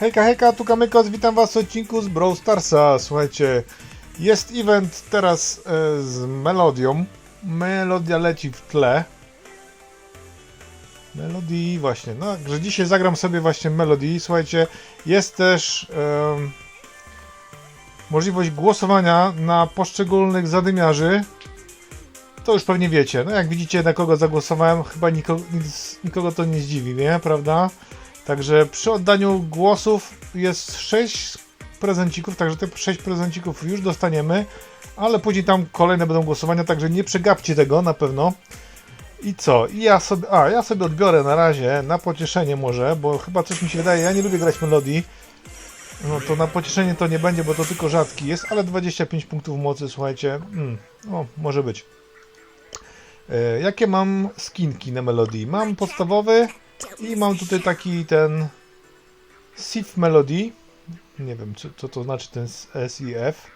Hejka, hejka, tu Kamykos, witam was w odcinku z Brawl Starsa. Słuchajcie, jest event teraz e, z melodią. Melodia leci w tle. Melodii, właśnie, no, że dzisiaj zagram sobie właśnie melodii. Słuchajcie, jest też em, możliwość głosowania na poszczególnych zadymiarzy. To już pewnie wiecie. No jak widzicie, na kogo zagłosowałem, chyba nikogo, nic, nikogo to nie zdziwi, nie? Prawda? Także przy oddaniu głosów jest 6 prezencików, także te 6 prezencików już dostaniemy, ale później tam kolejne będą głosowania, także nie przegapcie tego na pewno. I co? I ja sobie, a ja sobie odbiorę na razie, na pocieszenie może, bo chyba coś mi się wydaje, ja nie lubię grać melodii. No to na pocieszenie to nie będzie, bo to tylko rzadki jest, ale 25 punktów mocy, słuchajcie, mm, o, może być. E, jakie mam skinki na melodii? Mam podstawowy i mam tutaj taki ten Sif Melody. Nie wiem, co, co to znaczy ten SIF.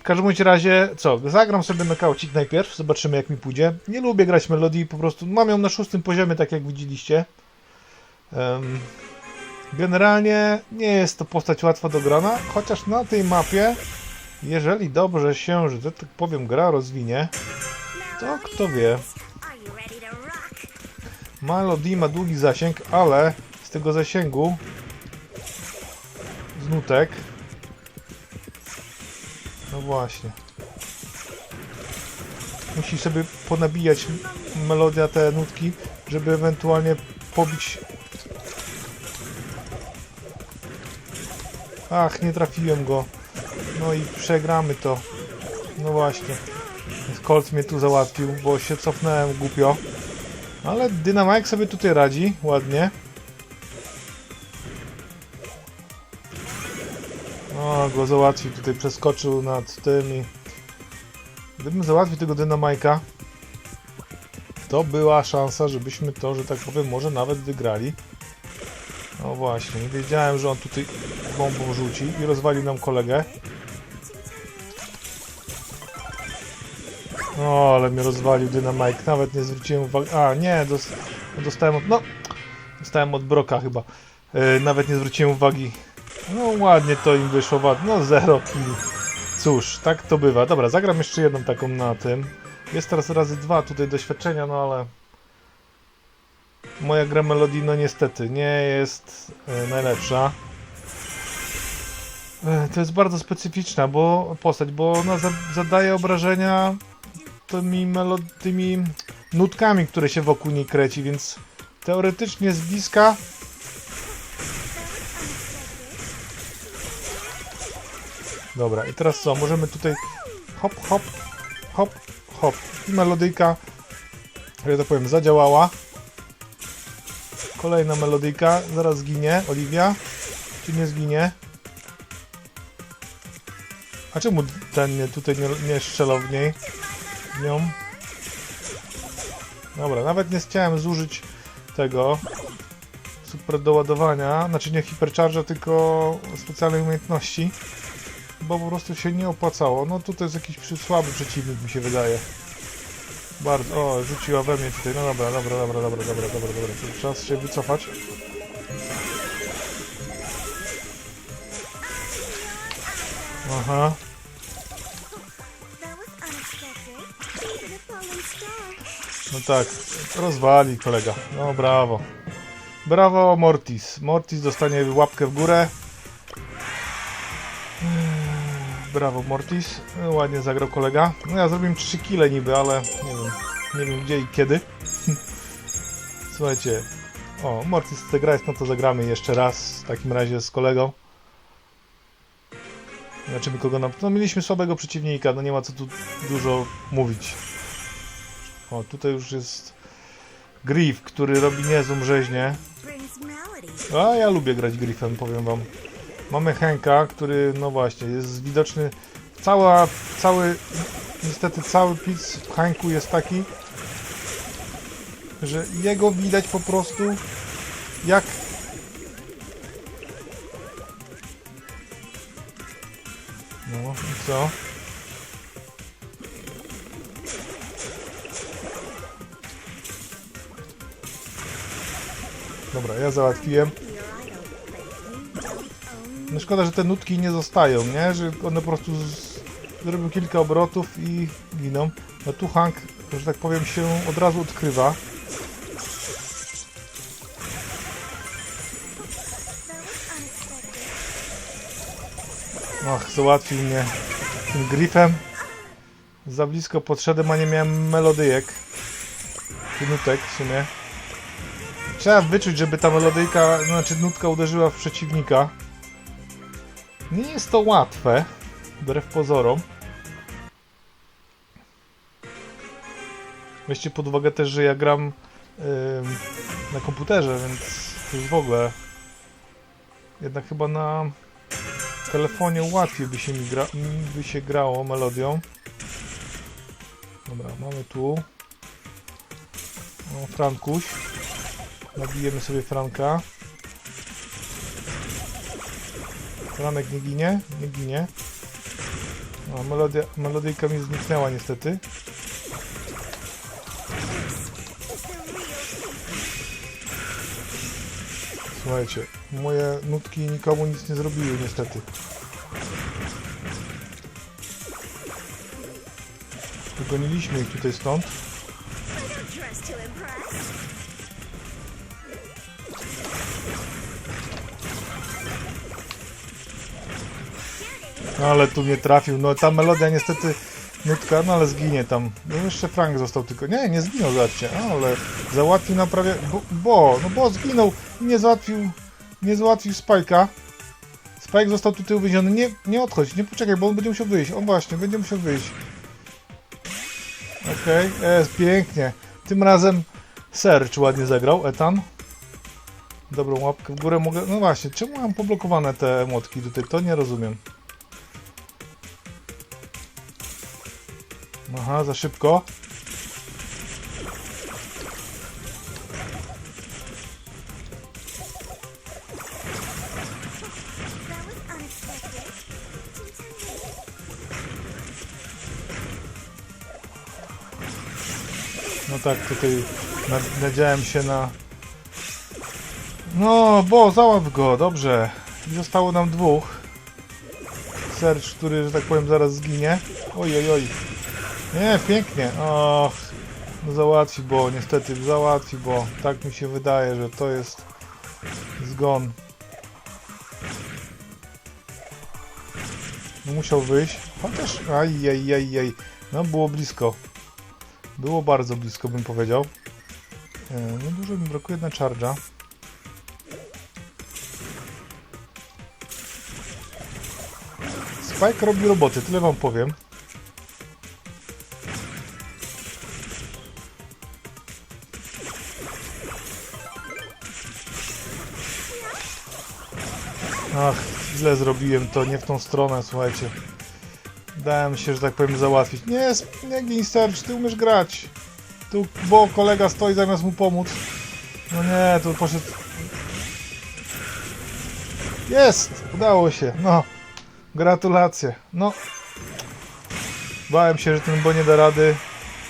W każdym razie, co, zagram sobie na kaucik najpierw, zobaczymy jak mi pójdzie. Nie lubię grać melodii, po prostu mam ją na szóstym poziomie, tak jak widzieliście. Em, generalnie nie jest to postać łatwa do grana, chociaż na tej mapie, jeżeli dobrze się, że tak powiem, gra rozwinie, to kto wie. Melody ma długi zasięg, ale z tego zasięgu z nutek. No właśnie. Musi sobie ponabijać melodia te nutki, żeby ewentualnie pobić. Ach, nie trafiłem go. No i przegramy to. No właśnie. Colt mnie tu załatwił, bo się cofnąłem głupio ale Dynamite sobie tutaj radzi, ładnie. O, go załatwił, tutaj przeskoczył nad tym i... Gdybym załatwił tego Dynamajka, to była szansa, żebyśmy to, że tak powiem, może nawet wygrali. No właśnie, nie wiedziałem, że on tutaj bombą rzuci i rozwalił nam kolegę. O, ale mnie rozwalił Dynamite. Nawet nie zwróciłem uwagi. A, nie, dos dostałem od. No, dostałem od Broka chyba. Yy, nawet nie zwróciłem uwagi. No, ładnie to im wyszło. No, zero kill. Cóż, tak to bywa. Dobra, zagram jeszcze jedną taką na tym. Jest teraz razy dwa tutaj doświadczenia, no ale. Moja gra melodii, no niestety, nie jest yy, najlepsza. Yy, To jest bardzo specyficzna bo, postać, bo ona za zadaje obrażenia tymi, melo- tymi nutkami, które się wokół niej kreci, więc teoretycznie z bliska Dobra, i teraz co? Możemy tutaj hop, hop, hop, hop. I melodyjka, że tak powiem, zadziałała. Kolejna melodyjka, zaraz zginie. Oliwia, czy nie zginie? A czemu ten nie, tutaj nie, nie strzelał w niej? Nią. Dobra, nawet nie chciałem zużyć tego super doładowania, znaczy nie hipercharge'a, tylko specjalnej umiejętności, bo po prostu się nie opłacało. No tutaj jest jakiś słaby przeciwnik mi się wydaje. Bardzo, o, rzuciła we mnie tutaj, no dobra, dobra, dobra, dobra, dobra, dobra, dobra, czas się wycofać. Aha, No tak, rozwali kolega. No brawo. Brawo Mortis. Mortis dostanie łapkę w górę. Brawo Mortis. Ładnie zagrał kolega. No ja zrobiłem 3 kile niby, ale nie wiem, nie wiem gdzie i kiedy. Słuchajcie. O, Mortis chce grać, no to zagramy jeszcze raz w takim razie z kolegą. Znaczy kogo nam... No mieliśmy słabego przeciwnika, no nie ma co tu dużo mówić. O, tutaj już jest Griff, który robi niezłą rzeźnię. A ja lubię grać Griffem, powiem wam. Mamy Henka, który, no właśnie, jest widoczny. Cała, cały, niestety cały pic w Henku jest taki, że jego widać po prostu jak... No i co? Dobra, ja załatwiłem. No szkoda, że te nutki nie zostają, nie? Że one po prostu zrobią kilka obrotów i giną. No tu Hank, że tak powiem, się od razu odkrywa. Ach, załatwił mnie tym grifem. Za blisko podszedłem, a nie miałem melodyjek. Nutek w sumie. Trzeba wyczuć, żeby ta melodyjka, znaczy nutka uderzyła w przeciwnika. Nie jest to łatwe, wbrew pozorom. Weźcie pod uwagę też, że ja gram ym, na komputerze, więc już w ogóle. Jednak chyba na telefonie łatwiej by się, mi gra, by się grało melodią. Dobra, mamy tu. O, Frankuś. Nabijemy sobie Franka. Franek nie ginie? Nie ginie. O, melodia, melodyjka mi zniknęła niestety. Słuchajcie, moje nutki nikomu nic nie zrobiły niestety. Wygoniliśmy ich tutaj stąd. No ale tu nie trafił. No ta melodia niestety nutka, no ale zginie tam. No jeszcze Frank został tylko. Nie, nie zginął, zobaczcie. No, ale załatwił nam prawie. Bo, bo, no bo zginął i nie załatwił. Nie załatwił Spike'a. Spike został tutaj uwięziony. Nie, nie odchodź, nie poczekaj, bo on będzie musiał wyjść. On właśnie, będzie musiał wyjść. Okej, jest pięknie. Tym razem Serge ładnie zagrał, Etan. Dobrą łapkę w górę mogę. No właśnie, czemu mam poblokowane te młotki tutaj? To nie rozumiem. Aha, za szybko. No tak, tutaj nad- nadziałem się na... No, bo załatw go, dobrze. I Zostało nam dwóch. Serge, który, że tak powiem, zaraz zginie. Oj, oj, oj. Nie, pięknie. Och, no załatwi, bo niestety załatwi, bo tak mi się wydaje, że to jest zgon. Musiał wyjść. Chociaż, aj, aj, aj, aj. No było blisko. Było bardzo blisko, bym powiedział. E, No dużo mi brakuje na charge'a. Spike robi roboty, tyle wam powiem. Źle zrobiłem to, nie w tą stronę, słuchajcie. Dałem się, że tak powiem, załatwić. Nie, nie gin Serge, ty umiesz grać. Tu, bo kolega stoi zamiast mu pomóc. No nie, tu poszedł... Jest! Udało się, no. Gratulacje. No. Bałem się, że ten bo nie da rady.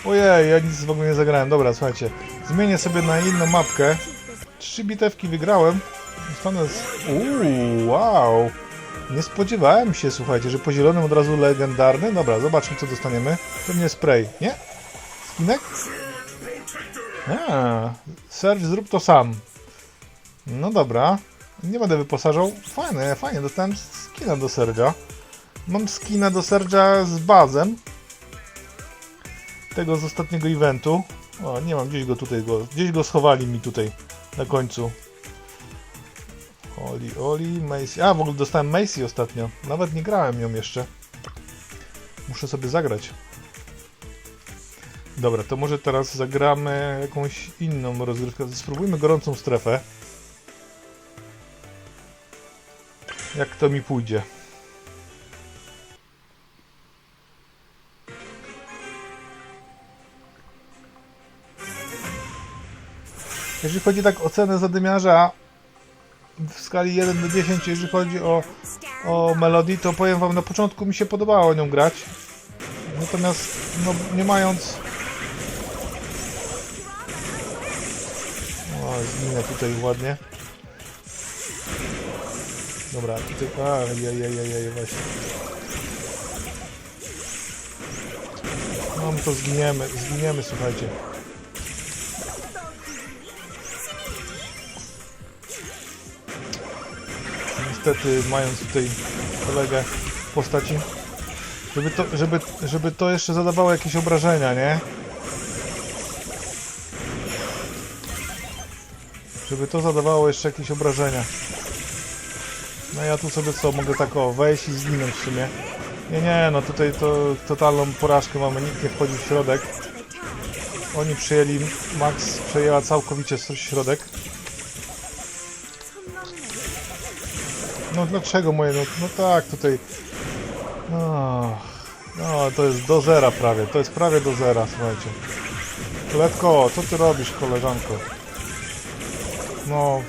Ojej, ja nic w ogóle nie zagrałem. Dobra, słuchajcie. Zmienię sobie na inną mapkę. Trzy bitewki wygrałem. Z... Uuu, wow. Nie spodziewałem się, słuchajcie, że po zielonym od razu legendarny. Dobra, zobaczmy co dostaniemy. Pewnie spray, nie? Skinek? A, Serge, zrób to sam. No dobra. Nie będę wyposażał. Fajne, fajnie, dostałem skina do Serge'a. Mam skina do Serge'a z bazem. Tego z ostatniego eventu. O, nie mam, gdzieś go tutaj, go, gdzieś go schowali mi tutaj na końcu. Oli, Oli, Macy. A, w ogóle dostałem Macy ostatnio. Nawet nie grałem nią jeszcze. Muszę sobie zagrać. Dobra, to może teraz zagramy jakąś inną rozgrywkę. Spróbujmy gorącą strefę. Jak to mi pójdzie. Jeżeli chodzi tak o cenę zadymiarza w skali 1 do 10, jeżeli chodzi o, o Melody, to powiem wam, na początku mi się podobało nią grać. Natomiast no, nie mając... O, zginę tutaj ładnie. Dobra, tutaj... A, jej, właśnie. No, my to zginiemy, zginiemy, słuchajcie. Niestety, mając tutaj kolegę w postaci, żeby to, żeby, żeby to jeszcze zadawało jakieś obrażenia, nie? Żeby to zadawało jeszcze jakieś obrażenia. No ja tu sobie co, mogę tak o, wejść i zginąć w sumie. Nie, nie, no tutaj to totalną porażkę mamy, nikt nie wchodzi w środek. Oni przyjęli, Max przejęła całkowicie środek. No dlaczego moje, no, no tak, tutaj... No, no, to jest do zera prawie, to jest prawie do zera, słuchajcie. Letko, co ty robisz, koleżanko? No,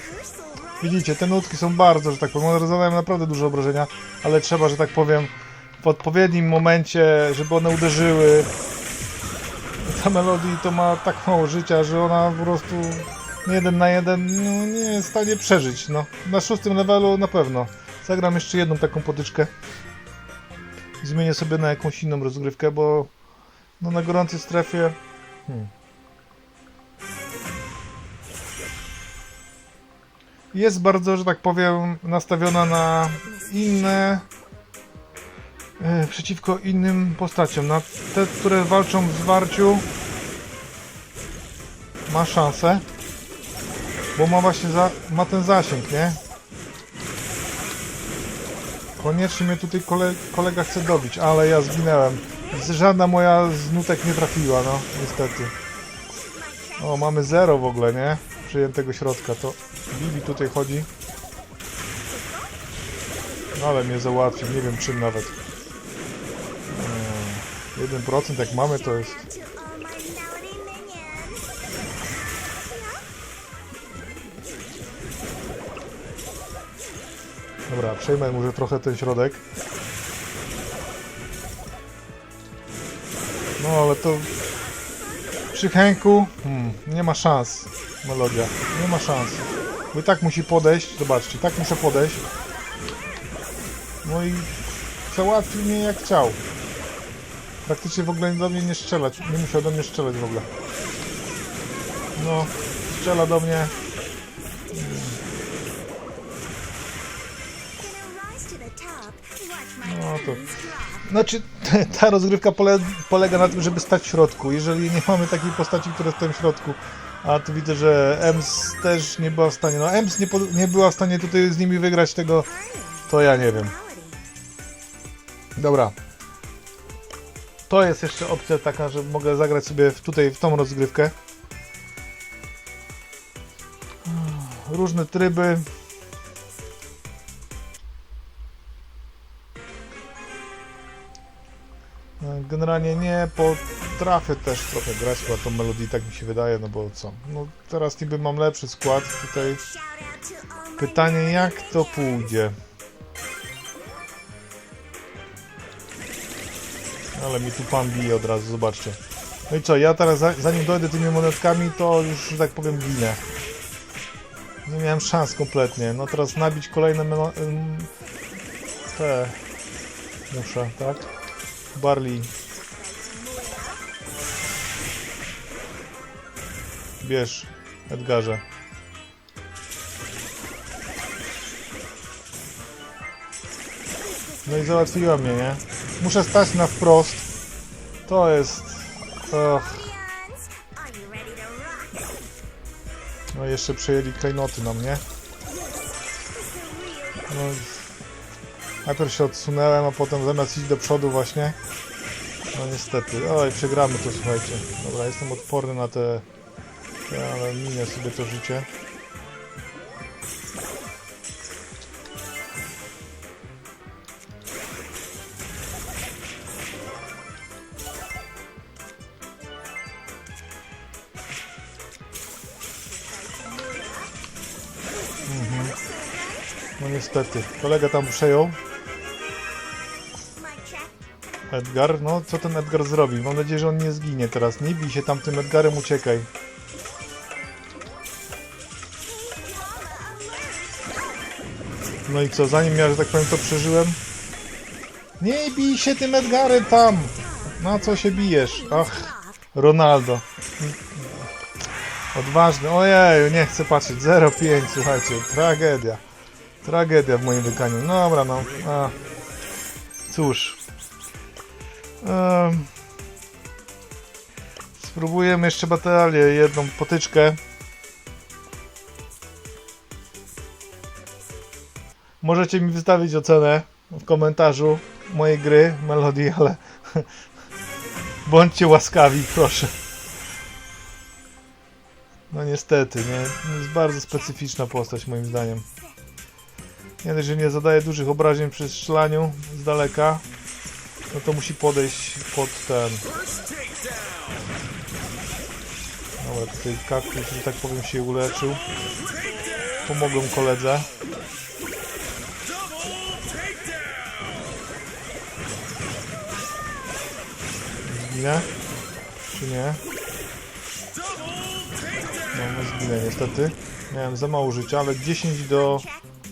widzicie, te nutki są bardzo, że tak powiem, one zadają naprawdę duże obrażenia, ale trzeba, że tak powiem, w odpowiednim momencie, żeby one uderzyły. Ta melodii to ma tak mało życia, że ona po prostu jeden na jeden no, nie jest w stanie przeżyć. No. Na szóstym levelu na pewno. Zagram jeszcze jedną taką potyczkę. Zmienię sobie na jakąś inną rozgrywkę, bo no, na gorącej strefie. Hmm. Jest bardzo, że tak powiem, nastawiona na inne. E, przeciwko innym postaciom. Na te, które walczą w zwarciu. Ma szansę. Bo ma właśnie za, ma ten zasięg, nie? Koniecznie mnie tutaj kole, kolega chce dobić, ale ja zginęłem. Żadna moja z nutek nie trafiła, no, niestety. O, mamy zero w ogóle, nie? Przyjętego środka, to Bibi tutaj chodzi. No ale mnie załatwi, nie wiem czym nawet. Eee, 1% jak mamy to jest... Dobra, przejmę może trochę ten środek. No ale to... Przy Henku hmm, nie ma szans. Melodia. Nie ma szans. Bo i tak musi podejść. Zobaczcie, tak muszę podejść. No i załatwił mnie jak chciał. Praktycznie w ogóle do mnie nie strzelać. Nie musiał do mnie strzelać w ogóle. No, strzela do mnie. Znaczy, ta rozgrywka pole, polega na tym, żeby stać w środku. Jeżeli nie mamy takiej postaci, która stoi w środku, a tu widzę, że Ems też nie była w stanie. No, Ems nie, nie była w stanie tutaj z nimi wygrać tego, to ja nie wiem. Dobra. To jest jeszcze opcja taka, że mogę zagrać sobie w, tutaj w tą rozgrywkę. Różne tryby. Generalnie nie potrafię też trochę grać chyba tą melodię, tak mi się wydaje, no bo co? No teraz niby mam lepszy skład tutaj. Pytanie jak to pójdzie. Ale mi tu pan bije od razu, zobaczcie. No i co, ja teraz za- zanim dojdę tymi monetkami, to już, że tak powiem, ginę. Nie miałem szans kompletnie. No teraz nabić kolejne te muszę, tak? Barley. Bierz, Edgarze. No i załatwiła mnie, nie? Muszę stać na wprost. To jest... Och, no jeszcze przejęli klejnoty na mnie. No, najpierw się odsunąłem, a potem zamiast iść do przodu właśnie. No niestety. Oj, przegramy to, słuchajcie. Dobra, jestem odporny na te... ale minę sobie to życie. No niestety. Kolega tam przejął. Edgar, no co ten Edgar zrobi? Mam nadzieję, że on nie zginie teraz. Nie bij się tam tym Edgarem, uciekaj. No i co, zanim ja, że tak powiem, to przeżyłem? Nie bij się tym Edgarem tam! Na co się bijesz? Ach, Ronaldo. Odważny. Ojej, nie chcę patrzeć. 0,5, słuchajcie. Tragedia. Tragedia w moim wykaniu. No dobra, no. A. Cóż. Em. Spróbujemy jeszcze batalię, jedną potyczkę. Możecie mi wystawić ocenę w komentarzu mojej gry, melodii, ale bądźcie łaskawi, proszę. No niestety, nie? Jest bardzo specyficzna postać moim zdaniem. Nie że nie zadaje dużych obrażeń przy strzelaniu z daleka, no to musi podejść pod ten... Dobra, tutaj kaktus, że tak powiem, się uleczył. Pomogłem koledze. Zginę? Czy nie? No, no zginę niestety. Miałem za mało życia, ale 10 do...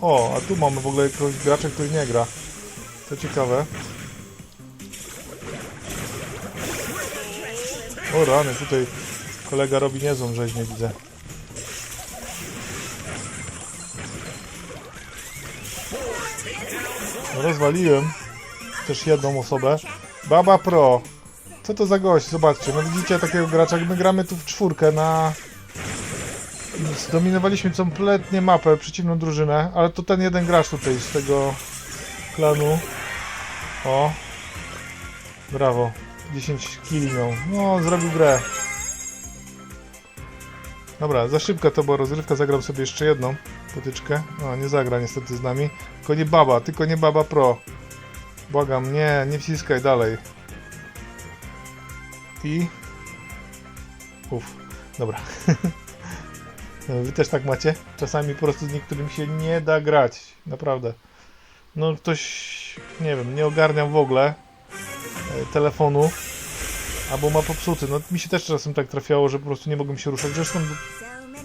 O, a tu mamy w ogóle gracza, który nie gra. To ciekawe. O rany, tutaj kolega robi niezłą rzeźnię, widzę. Rozwaliłem też jedną osobę. Baba Pro. Co to za gość? Zobaczcie, no widzicie takiego gracza, my gramy tu w czwórkę na... Zdominowaliśmy kompletnie mapę, przeciwną drużynę, ale to ten jeden gracz tutaj z tego klanu. O. Brawo. 10 killi miał. No, zrobił grę. Dobra, za szybka to była rozrywka, zagram sobie jeszcze jedną potyczkę. No, nie zagra niestety z nami. Tylko nie Baba, tylko nie Baba Pro. Błagam, nie, nie wciskaj dalej. I... Uff, dobra. Wy też tak macie? Czasami po prostu z niektórym się nie da grać. Naprawdę. No ktoś, nie wiem, nie ogarniam w ogóle e, telefonu. Albo ma popsuty. No mi się też czasem tak trafiało, że po prostu nie mogłem się ruszać. Zresztą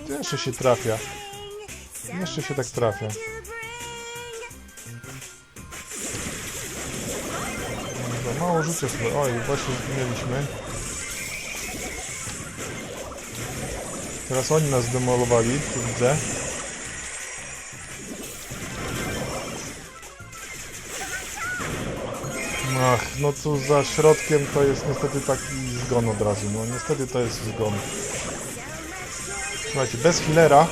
jeszcze się trafia. Jeszcze się tak trafia. Dobra, mało życia sobie. Oj, właśnie zginęliśmy. Teraz oni nas zdemolowali, tu widzę. Ach, no tu za środkiem to jest niestety taki zgon od razu. No niestety to jest zgon. Słuchajcie, bez healera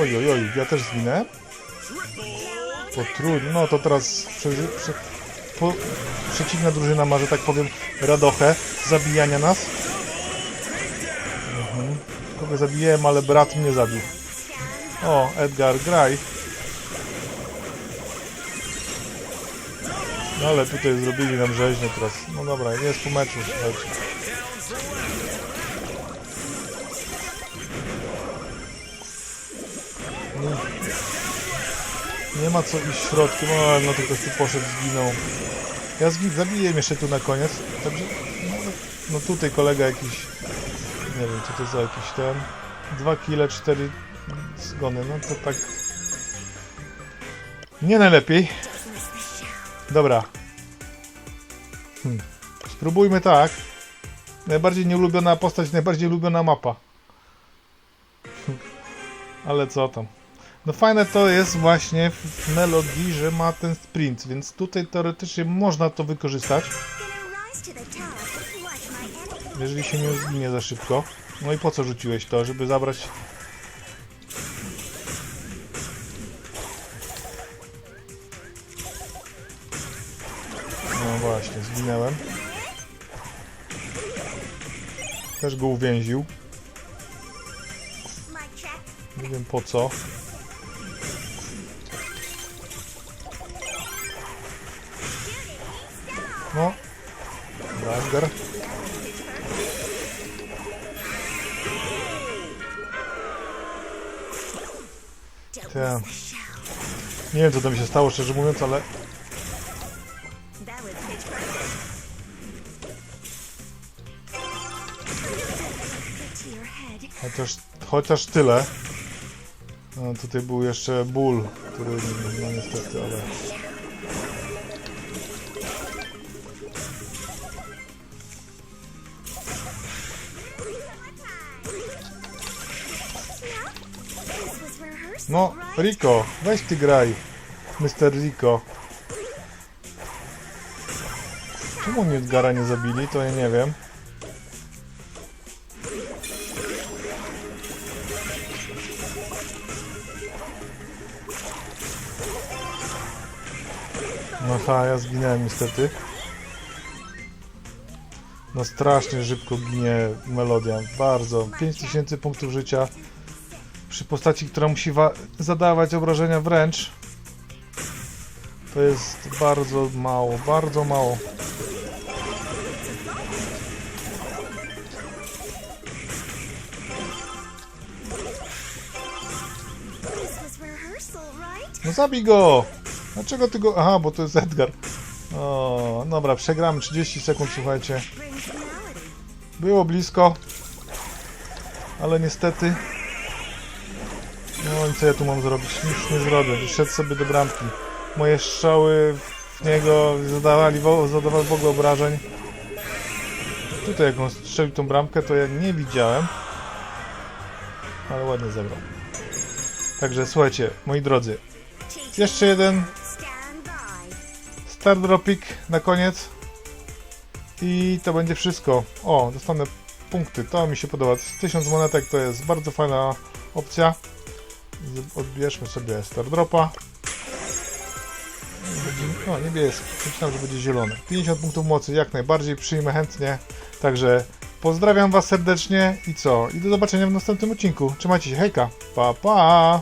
Oj, oj, oj, ja też zginę. To trudno, no to teraz prze, prze, po, przeciwna drużyna ma, że tak powiem, radochę zabijania nas. Mhm. Kogo zabiłem, ale brat mnie zabił. O, Edgar, graj. No ale tutaj zrobili nam rzeźnię teraz. No dobra, jest po meczu, słuchajcie. Nie ma co iść środkiem, o, no to ktoś tu poszedł, zginął. Ja zgi- zabiję jeszcze tu na koniec. Także, no, no tutaj kolega jakiś, nie wiem co to za jakiś ten. Dwa kile, cztery zgony, no to tak nie najlepiej. Dobra. Hmm. Spróbujmy tak. Najbardziej nieulubiona postać, najbardziej ulubiona mapa. Ale co tam. No fajne to jest właśnie w Melodii, że ma ten sprint, więc tutaj teoretycznie można to wykorzystać, jeżeli się nie zginie za szybko. No i po co rzuciłeś to, żeby zabrać... No właśnie, zginęłem. Też go uwięził. Nie wiem po co. Nie wiem co tam się stało szczerze mówiąc, ale. Chociaż, chociaż tyle. No, tutaj był jeszcze ból, który no niestety, ale... No? Rico, weź ty graj, Mr. Rico. Czemu mnie Edgara nie zabili, to ja nie wiem. No ha, ja zginąłem niestety. No strasznie szybko ginie Melodia, bardzo. 5000 punktów życia przy postaci, która musi wa- zadawać obrażenia wręcz. To jest bardzo mało, bardzo mało. No zabij go! Dlaczego ty go... Aha, bo to jest Edgar. O, dobra, przegramy 30 sekund, słuchajcie. Było blisko. Ale niestety... I co ja tu mam zrobić? Nic nie zrobię. Szedł sobie do bramki. Moje strzały w niego zadawali, zadawały w ogóle obrażeń. Tutaj jak on strzelił tą bramkę, to ja nie widziałem. Ale ładnie zebrał. Także słuchajcie, moi drodzy. Jeszcze jeden. Star Dropik na koniec. I to będzie wszystko. O, dostanę punkty. To mi się podoba. 1000 monetek to jest bardzo fajna opcja. Odbierzmy sobie Star Dropa. Będzie- O, niebieski. Myślałem, że będzie zielony. 50 punktów mocy jak najbardziej przyjmę chętnie. Także pozdrawiam Was serdecznie i co? I do zobaczenia w następnym odcinku. Trzymajcie się, hejka. Pa, pa!